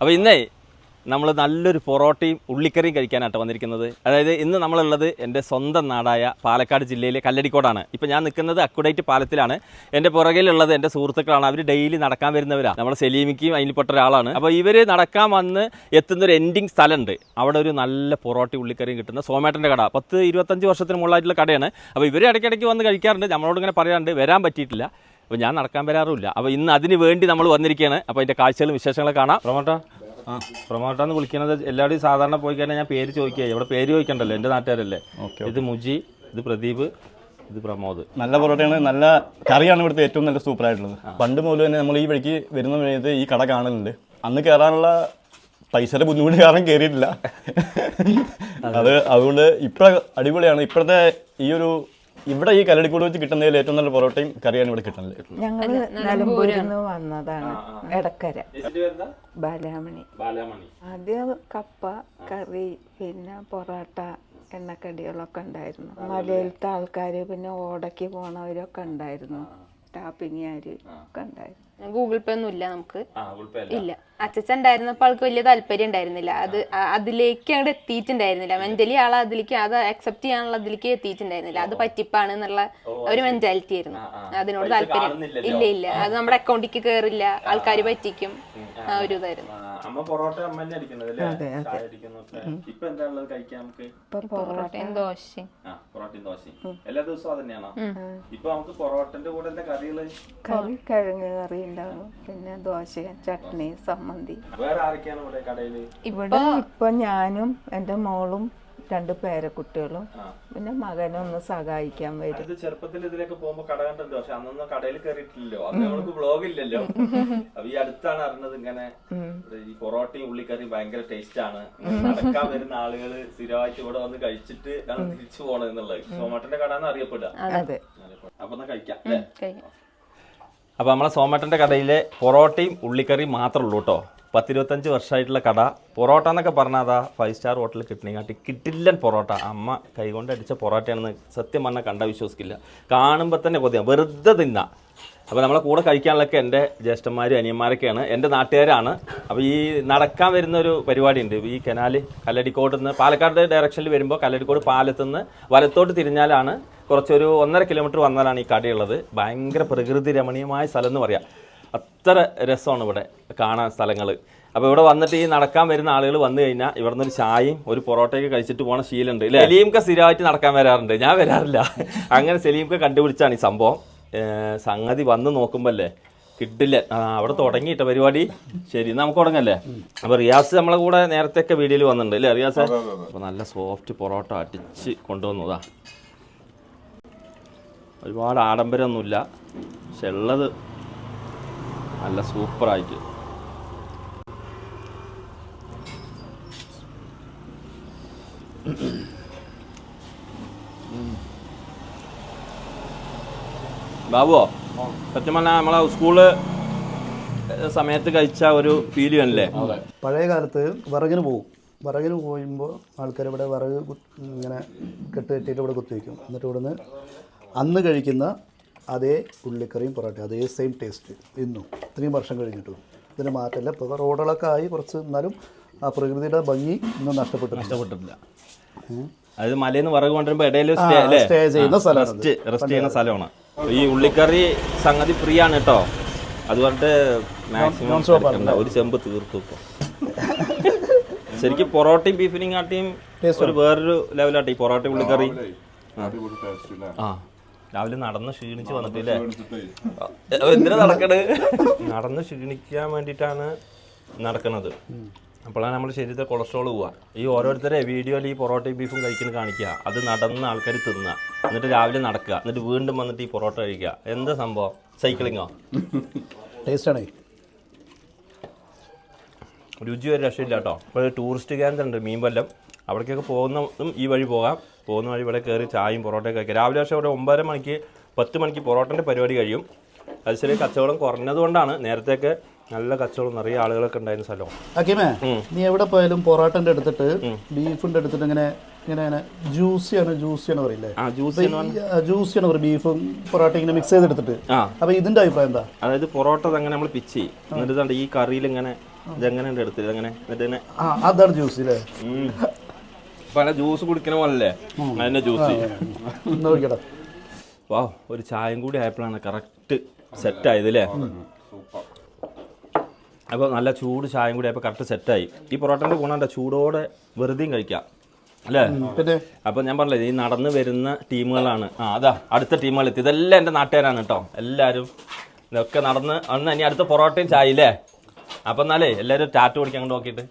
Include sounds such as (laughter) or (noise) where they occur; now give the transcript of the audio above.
അപ്പോൾ ഇന്നേ നമ്മൾ നല്ലൊരു പൊറോട്ടയും ഉള്ളിക്കറിയും കഴിക്കാനായിട്ട് വന്നിരിക്കുന്നത്. അതായത് ഇന്ന് നമ്മളുള്ളത് എന്റെ സ്വന്തം നാടായ പാലക്കാട് ജില്ലയിലെ കല്ലടിക്കോടാണ്. ഇപ്പോൾ ഞാൻ നിൽക്കുന്നത് അക്കുഡേറ്റ് പാലത്തിലാണ്. എന്റെ പുറകിലുള്ളത് എന്റെ സുഹൃത്തുക്കളാണ്. അവർ ഡെയിലി നടക്കാൻ വരുന്നവരാണ് നമ്മുടെ സെലീമിക്കും അതിൽപ്പെട്ട ഒരാളാണ്. അപ്പോൾ ഇവർ നടക്കാൻ വന്ന് എത്തുന്ന ഒരു എൻഡിങ് സ്ഥലമുണ്ട്. അവിടെ ഒരു നല്ല പൊറോട്ടയും ഉള്ളിക്കറിയും കിട്ടുന്ന സോമേട്ടന്റെ കട. പത്ത് ഇരുപത്തഞ്ച് വർഷത്തിന് മുകളിലായിട്ടുള്ള കടയാണ്. അപ്പോൾ ഇവർ ഇടയ്ക്കിടയ്ക്ക് വന്ന് കഴിക്കാറുണ്ട്. നമ്മളോട് ഇങ്ങനെ പറയാറുണ്ട്. വരാൻ പറ്റിയിട്ടില്ല. അപ്പോൾ ഞാൻ നടക്കാൻ വരാറുമില്ല. അപ്പോൾ ഇന്ന് അതിന് വേണ്ടി നമ്മൾ വന്നിരിക്കുകയാണ്. അപ്പോൾ അതിന്റെ കാഴ്ചകളും വിശേഷങ്ങളും കാണാം. പ്രൊമോട്ട? ആ പ്രൊമോട്ടാന്ന് വിളിക്കുന്നത് എല്ലാവരും സാധാരണ പോയി കഴിഞ്ഞാൽ ഞാൻ പേര് ചോദിക്കുക ഇവിടെ പേര് ചോദിക്കണ്ടല്ലോ എന്റെ നാട്ടുകാരല്ലേ? ഇത് മുജി ഇത് പ്രദീപ് ഇത് പ്രമോദ്. നല്ല പൊറോട്ടയാണ് നല്ല കറിയാണ് ഇവിടുത്തെ ഏറ്റവും നല്ല സൂപ്പർ ആയിട്ടുള്ളത് പണ്ട് മുതൽ തന്നെ നമ്മൾ ഈ വഴിക്ക് വരുന്ന സമയത്ത് ഈ കട കാണലുണ്ട്. അന്ന് കയറാനുള്ള പൈസയുടെ ബുദ്ധിമുട്ട് കാരണം കയറിയിട്ടില്ല (laughs) അത് അതുകൊണ്ട് ഇപ്പോഴ അടിപൊളിയാണ്. ഇപ്പോഴത്തെ ഈ ഒരു ഇവിടെ ഈ കല്ലടിക്കൂട് വെച്ച് കിട്ടുന്നതിൽ ഏറ്റവും നല്ല പൊറോട്ടയും കറിയാണ് ഇവിടെ കിട്ടുന്നത്. ഞങ്ങൾ നിലമ്പൂരിൽ നിന്ന് വന്നതാണ് എടക്കര. ബാലാമണി ബാലാമണി ആദ്യം കപ്പ കറി പിന്നെ പൊറോട്ട എണ്ണക്കടികളൊക്കെ ഉണ്ടായിരുന്നു. മലയിലത്തെ ആൾക്കാർ പിന്നെ ഓടയ്ക്ക് പോണവരൊക്കെ ഉണ്ടായിരുന്നു. ടാപ്പിങ്ങാര് ഒക്കെ ഉണ്ടായിരുന്നു. ഗൂഗിൾ പേ ഒന്നും ഇല്ല നമുക്ക് ഇല്ല. അച്ഛൻ ഉണ്ടായിരുന്നപ്പോൾ ആൾക്ക് വലിയ താല്പര്യം ഉണ്ടായിരുന്നില്ല. അത് അതിലേക്ക് അങ്ങോട്ട് എത്തിയിട്ടുണ്ടായിരുന്നില്ല. മെന്റലി ആൾ അതിലേക്ക് അത് അക്സെപ്റ്റ് ചെയ്യാനുള്ള അതിലേക്ക് എത്തിയിട്ടുണ്ടായിരുന്നില്ല. അത് പറ്റിപ്പാണ് എന്നുള്ള ഒരു മെന്റാലിറ്റി ആയിരുന്നു. അതിനോട് താല്പര്യം. ഇല്ല ഇല്ല. അത് നമ്മുടെ അക്കൗണ്ടിക്ക് കയറില്ല ആൾക്കാർ പറ്റിക്കും. ആ. ഒരു ഇതായിരുന്നു. അമ്മ പൊറോട്ട അമ്മ തന്നെ അടിക്കുന്നത് അല്ലേ? ചായ അടിക്കുന്നു ഇപ്പൊ കഴിക്കാൻ നമുക്ക്? പൊറോട്ടയും ദോശയും. ആ പൊറോട്ടയും ദോശയും. എല്ലാ ദിവസവും അതന്നെയാണോ? തന്നെയാണോ ഇപ്പൊ നമുക്ക് പൊറോട്ടന്റെ കൂടെ എന്താ കറികൾ? കറി കിഴങ്ങ് കറി ഉണ്ടാവും. പിന്നെ ദോശ ചട്നി സമ്മന്തി. വേറെ ആരൊക്കെയാണ് ഇവിടെ കടയിൽ? ഇവിടെ ഇപ്പൊ ഞാനും എന്റെ മോളും രണ്ട് പേരക്കുട്ടികളും പിന്നെ മകനെ ഒന്ന് സഹായിക്കാൻ വരും. ഇത് ചെറുപ്പത്തിൽ ഇതിലേക്ക് പോകുമ്പോ കട കണ്ടല്ലോ പക്ഷെ അന്നൊന്നും കടയിൽ കയറിയിട്ടില്ലല്ലോ അന്ന് നമ്മൾക്ക് ബ്ലോഗ് ഇല്ലല്ലോ. അപ്പൊ ഈ അടുത്താണ് അറിഞ്ഞത് ഇങ്ങനെ ഈ പൊറോട്ടയും ഉള്ളിക്കറിയും ഭയങ്കര ടേസ്റ്റ് ആണ്. നടക്കാൻ വരുന്ന ആളുകൾ സ്ഥിരമായിട്ട് ഇവിടെ വന്ന് കഴിച്ചിട്ട് ആണ് തിരിച്ചു പോണത് എന്നുള്ളത്. സോമാട്ടന്റെ കട എന്ന് അറിയപ്പെടുക അതെ. അപ്പൊ എന്നാ കഴിക്കാം അപ്പൊ നമ്മളെ സോമാട്ടന്റെ കടയിലെ പൊറോട്ടയും ഉള്ളിക്കറിയും മാത്രമേ ഉള്ളൂ കേട്ടോ. പത്തിരുപത്തഞ്ച് വർഷമായിട്ടുള്ള കട. പൊറോട്ട എന്നൊക്കെ പറഞ്ഞാൽ അതാ ഫൈവ് സ്റ്റാർ ഹോട്ടലിൽ കിട്ടണേക്കാട്ടി കിട്ടില്ലൻ പൊറോട്ട. അമ്മ കൈകൊണ്ട് അടിച്ച പൊറോട്ടയാണെന്ന് സത്യം പറഞ്ഞാൽ കണ്ട വിശ്വസിക്കില്ല. കാണുമ്പോൾ തന്നെ കൊതിയാ. വെറുതെ തിന്ന. അപ്പോൾ നമ്മളെ കൂടെ കഴിക്കാനുള്ളൊക്കെ എന്റെ ജ്യേഷ്ഠന്മാരും അനിയന്മാരൊക്കെയാണ്. എന്റെ നാട്ടുകാരാണ്. അപ്പോൾ ഈ നടക്കാൻ വരുന്ന ഒരു പരിപാടി ഉണ്ട് ഈ കനാല് കല്ലടിക്കോട്ട് നിന്ന് പാലക്കാട് ഡയറക്ഷനിൽ വരുമ്പോൾ കല്ലടിക്കോട് പാലത്തു നിന്ന് വലത്തോട്ട് തിരിഞ്ഞാലാണ് കുറച്ചൊരു ഒന്നര കിലോമീറ്റർ വന്നാലാണ് ഈ കടയുള്ളത്. ഭയങ്കര പ്രകൃതി രമണീയമായ സ്ഥലം എന്ന് പറയാം. അത്ര രസമാണ് ഇവിടെ കാണാൻ സ്ഥലങ്ങൾ അപ്പോൾ ഇവിടെ വന്നിട്ട് ഈ നടക്കാൻ വരുന്ന ആളുകൾ വന്നു കഴിഞ്ഞാൽ ഇവിടുന്ന് ഒരു ചായയും ഒരു പൊറോട്ടയൊക്കെ കഴിച്ചിട്ട് പോണ ശീലമുണ്ട് ഇല്ലേ? സലീംക്ക സ്ഥിരമായിട്ട് നടക്കാൻ വരാറുണ്ട്. ഞാൻ വരാറില്ല. അങ്ങനെ സലീംക്ക കണ്ടുപിടിച്ചാണ് ഈ സംഭവം. സംഗതി വന്ന് നോക്കുമ്പോൾ അല്ലേ കിട്ടില്ല അവിടെ തുടങ്ങിയിട്ട പരിപാടി? ശരി നമുക്ക് തുടങ്ങല്ലേ? അപ്പൊ റിയാസ് നമ്മളെ കൂടെ നേരത്തെ ഒക്കെ വീഡിയോയിൽ വന്നിട്ടുണ്ട് അല്ലേ റിയാസ്? അപ്പൊ നല്ല സോഫ്റ്റ് പൊറോട്ട അടിച്ച് കൊണ്ടുവന്നതാ ഒരുപാട് ആഡംബരമൊന്നുമില്ല. പക്ഷെ ഉള്ളത് നല്ല സൂപ്പറായിട്ട്. ബാബുവോ സത്യം പറഞ്ഞാൽ നമ്മളെ സ്കൂൾ സമയത്ത് കഴിച്ച ഒരു ഫീൽ അല്ലേ പഴയ കാലത്ത് വിറകിന് പോകും. വിറകിന് പോയുമ്പോൾ ആൾക്കാർ ഇവിടെ വിറക് ഇങ്ങനെ കെട്ട് കെട്ടിയിട്ട് ഇവിടെ കുത്തിവെക്കും എന്നിട്ട് ഇവിടുന്ന് അന്ന് കഴിക്കുന്ന അതേ ഉള്ളിക്കറിയും പൊറോട്ട അതേ സെയിം ടേസ്റ്റ് ഇന്നും ഇത്രയും വർഷം കഴിഞ്ഞിട്ടും. ഇതിന് മാറ്റമില്ല. ഇപ്പോൾ റോഡുകളൊക്കെ ആയി കുറച്ച് എന്നാലും ആ പ്രകൃതിയുടെ ഭംഗി ഇന്നും നഷ്ടപ്പെട്ടു നഷ്ടപ്പെട്ടിട്ടില്ല. അതായത് മലയിൽ നിന്ന് വിറക് കൊണ്ടുവരുമ്പോൾ ഇടയിൽ സ്റ്റേ അല്ലേ? സ്റ്റേ ചെയ്യുന്ന സ്ഥലമാണ് റെസ്റ്റ് ചെയ്യുന്ന സ്ഥലമാണ്. ഈ ഉള്ളിക്കറി സംഗതി ഫ്രീ ആണ് കേട്ടോ. അതുകൊണ്ട് മാക്സിമം ഒരു ചെമ്പ് തീർത്തു ഇപ്പൊ. ശരിക്കും പൊറോട്ടയും ബീഫിനെയും കാട്ടിയും ഒരു വേറൊരു ലെവലാട്ടെ ഈ പൊറോട്ട ഉള്ളിക്കറി? ആ. രാവിലെ നടന്ന് ക്ഷീണിച്ച് വന്നിട്ടില്ലേ? എന്തിനാ നടക്കണത് (laughs) നടന്ന് ക്ഷീണിക്കാൻ വേണ്ടിയിട്ടാണ് നടക്കുന്നത് അപ്പോഴാണ് നമ്മുടെ ശരീരത്തെ കൊളസ്ട്രോൾ പോവുക. ഈ ഓരോരുത്തരെ വീഡിയോയിൽ ഈ പൊറോട്ടയും ബീഫും കഴിക്കുന്നത് കാണിക്കുക. അത് നടന്ന് ആൾക്കാർ തിന്നുക. എന്നിട്ട് രാവിലെ നടക്കുക. എന്നിട്ട് വീണ്ടും വന്നിട്ട് ഈ പൊറോട്ട കഴിക്കുക. എന്താ സംഭവം? സൈക്ലിങ്ങോ ടേസ്റ്റാണേ രുചി ഒരു രക്ഷയില്ല കേട്ടോ ഇപ്പോൾ ടൂറിസ്റ്റ് കേന്ദ്രമുണ്ട് മീൻവല്ലം. അവിടേക്കൊക്കെ പോകുന്നതും ഈ വഴി പോകാം. പോകുന്ന വഴി ഇവിടെ കയറി ചായയും പൊറോട്ടയൊക്കെ കഴിക്കുക രാവിലെ പക്ഷേ ഇവിടെ ഒമ്പതര മണിക്ക് പത്ത് മണിക്ക് പൊറോട്ടന്റെ പരിപാടി കഴിയും. അത് ശരി കച്ചവടം കുറഞ്ഞതുകൊണ്ടാണ് നേരത്തെയൊക്കെ നല്ല കച്ചവടം നിറയെ ആളുകളൊക്കെ ഉണ്ടായിരുന്ന സ്ഥലം. അക്കിമേ നീ എവിടെ പോയാലും പൊറോട്ടന്റെ എടുത്തിട്ട് ബീഫിന്റെ എടുത്തിട്ട് ഇങ്ങനെ ഇങ്ങനെ ഇങ്ങനെ ജ്യൂസിയാണ് ജ്യൂസിയാണ് പറയില്ലേ? ജ്യൂസിയാണ് പറയും ബീഫും പൊറോട്ട ഇങ്ങനെ മിക്സ് ചെയ്തെടുത്തിട്ട്. അപ്പൊ ഇതിന്റെ അഭിപ്രായം എന്താ? അതായത് പൊറോട്ട അങ്ങനെ നമ്മൾ പിച്ച് എന്നിട്ട് ഈ കറിയിൽ ഇങ്ങനെ ഇതെങ്ങനെ എന്നിട്ട് അതാണ് ജ്യൂസ് അല്ലേ. പല ജ്യൂസ് കുടിക്കണ പോലല്ലേ? അതിന്റെ ജ്യൂസ് നോക്കിയടാ വാ ഒരു ചായയും കൂടി ആയപ്പോഴാണ് കറക്റ്റ് സെറ്റ് ആയത് അല്ലേ അപ്പോൾ നല്ല ചൂട് ചായയും കൂടി ആയപ്പോൾ കറക്റ്റ് സെറ്റായി ഈ പൊറോട്ടന്റെ ഗുണമുണ്ട് ചൂടോടെ വെറുതെയും കഴിക്കാം. അല്ലേ? പിന്നെ? അപ്പോൾ ഞാൻ പറഞ്ഞില്ലേ ഈ നടന്നു വരുന്ന ടീമുകളാണ്. ആ അതാ അടുത്ത ടീമുകൾ എത്തി. ഇതെല്ലാം എന്റെ നാട്ടുകാരാണ് കേട്ടോ. എല്ലാവരും ഇതൊക്കെ നടന്ന് അന്ന് ഇനി അടുത്ത പൊറോട്ടയും ചായ ഇല്ലേ? അപ്പം എന്നാലേ എല്ലാവരും ടാറ്റ പിടിക്കാൻ കൊണ്ട് നോക്കിയിട്ട്.